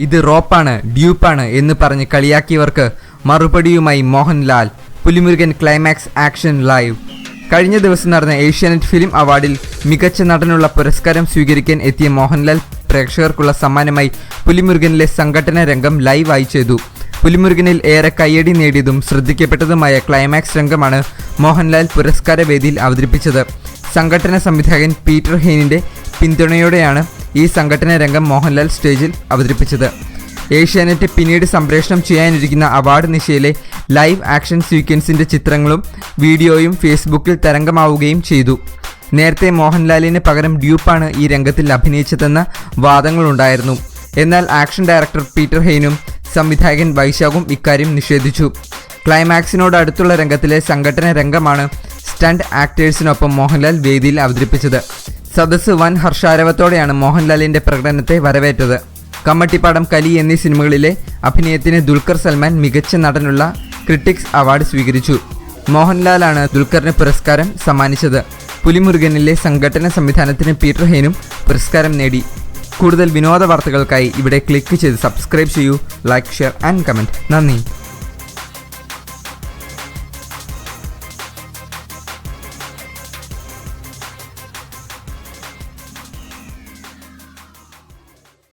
ഇത് റോപ്പാണ് ഡ്യൂപ്പാണ് എന്ന് പറഞ്ഞ് കളിയാക്കിയവർക്ക് മറുപടിയുമായി Mohanlal. Pulimurugan climax action live കഴിഞ്ഞ ദിവസം നടന്ന ഏഷ്യാനെറ്റ് ഫിലിം അവാർഡിൽ മികച്ച നടനുള്ള പുരസ്കാരം സ്വീകരിക്കാൻ എത്തിയ മോഹൻലാൽ പ്രേക്ഷകർക്കുള്ള സമ്മാനമായി പുലിമുരുകനിലെ സംഘടന രംഗം ലൈവായി ചെയ്തു. പുലിമുരുകനിൽ ഏറെ കയ്യടി നേടിയതും ശ്രദ്ധിക്കപ്പെട്ടതുമായ ക്ലൈമാക്സ് രംഗമാണ് മോഹൻലാൽ പുരസ്കാര വേദിയിൽ അവതരിപ്പിച്ചത്. സംഘടന സംവിധായകൻ പീറ്റർ ഹെയിനിന്റെ പിന്തുണയോടെയാണ് ഈ സംഘടന രംഗം മോഹൻലാൽ സ്റ്റേജിൽ അവതരിപ്പിച്ചത്. ഏഷ്യാനെറ്റ് പിന്നീട് സംപ്രേഷണം ചെയ്യാനിരിക്കുന്ന അവാർഡ് നിശയിലെ ലൈവ് ആക്ഷൻ സീക്വൻസിന്റെ ചിത്രങ്ങളും വീഡിയോയും ഫേസ്ബുക്കിൽ തരംഗമാവുകയും ചെയ്തു. നേരത്തെ മോഹൻലാലിന് പകരം ഡ്യൂപ്പാണ് ഈ രംഗത്തിൽ അഭിനയിച്ചതെന്ന വാദങ്ങളുണ്ടായിരുന്നു. എന്നാൽ ആക്ഷൻ ഡയറക്ടർ പീറ്റർ ഹെയ്നും സംവിധായകൻ വൈശാഖും ഇക്കാര്യം നിഷേധിച്ചു. ക്ലൈമാക്സിനോട് അടുത്തുള്ള രംഗത്തിലെ സംഘടന രംഗമാണ് സ്റ്റണ്ട് ആക്ടേഴ്സിനൊപ്പം മോഹൻലാൽ വേദിയിൽ അവതരിപ്പിച്ചത്. സദസ്സ് വൻ ഹർഷാരവത്തോടെയാണ് മോഹൻലാലിന്റെ പ്രകടനത്തെ വരവേറ്റത്. കമ്മട്ടിപ്പാടം കലി എന്നീ സിനിമകളിലെ അഭിനയത്തിന് ദുൽഖർ സൽമാൻ മികച്ച നടനുള്ള ക്രിട്ടിക്സ് അവാർഡ് സ്വീകരിച്ചു. മോഹൻലാലാണ് ദുൽഖറിന് പുരസ്കാരം സമ്മാനിച്ചത്. പുലിമുരുകനിലെ സംഘടന സംവിധാനത്തിന് പീറ്റർ ഹെയ്നും പുരസ്കാരം നേടി. കൂടുതൽ വിനോദ വാർത്തകൾക്കായി ഇവിടെ ക്ലിക്ക് ചെയ്ത് സബ്സ്ക്രൈബ് ചെയ്യൂ ലൈക്ക് ഷെയർ ആൻഡ് കമന്റ് നന്ദി.